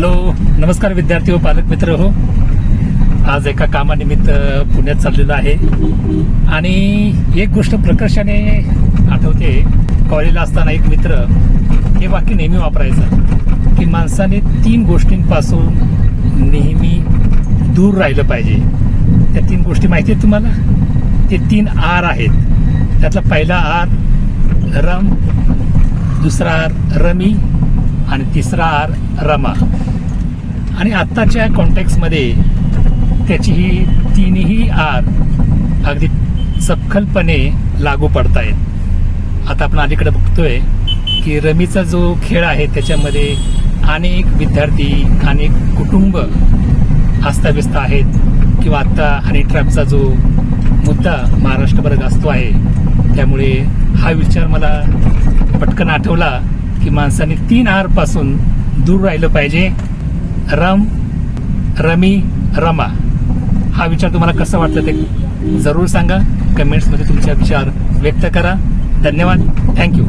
Hello नमस्कार विद्यार्थी व पालक मित्र हो. आज एका कामानिमित्त पुण्यात चाललेलो आहे. आणि एक गोष्ट प्रकर्षाने आठवते कॉलेजला असताना एक मित्र हे वाक्य नेहमी वापरायचं की माणसाने तीन गोष्टींपासून नेहमी दूर राहिलं पाहिजे. त्या तीन गोष्टी माहिती आहेत तुम्हाला? ते तीन आर आहेत. त्यातला पहिला आर रम दुसरा आर रमी आणि तिसरा आर रमा. आणि आत्ताच्या कॉन्टेक्समध्ये त्याची ही तिन्ही आर अगदी सखलपणे लागू पडतायत. आता आपण अलीकडे बघतोय की रमीचा जो खेळ आहे त्याच्यामध्ये अनेक विद्यार्थी अनेक कुटुंब अस्ताव्यस्त आहेत किंवा आत्ता हनी ट्रॅपचा जो मुद्दा महाराष्ट्रभर गाजतो आहे त्यामुळे हा विचार मला पटकन आठवला. की माणसाने तीन आरपासून दूर राहिलं पाहिजे. रम रमी रमा. हा विचार तुम्हाला कसा वाटला ते जरूर सांगा. कमेंट्समध्ये तुमचे विचार व्यक्त करा. धन्यवाद. थँक्यू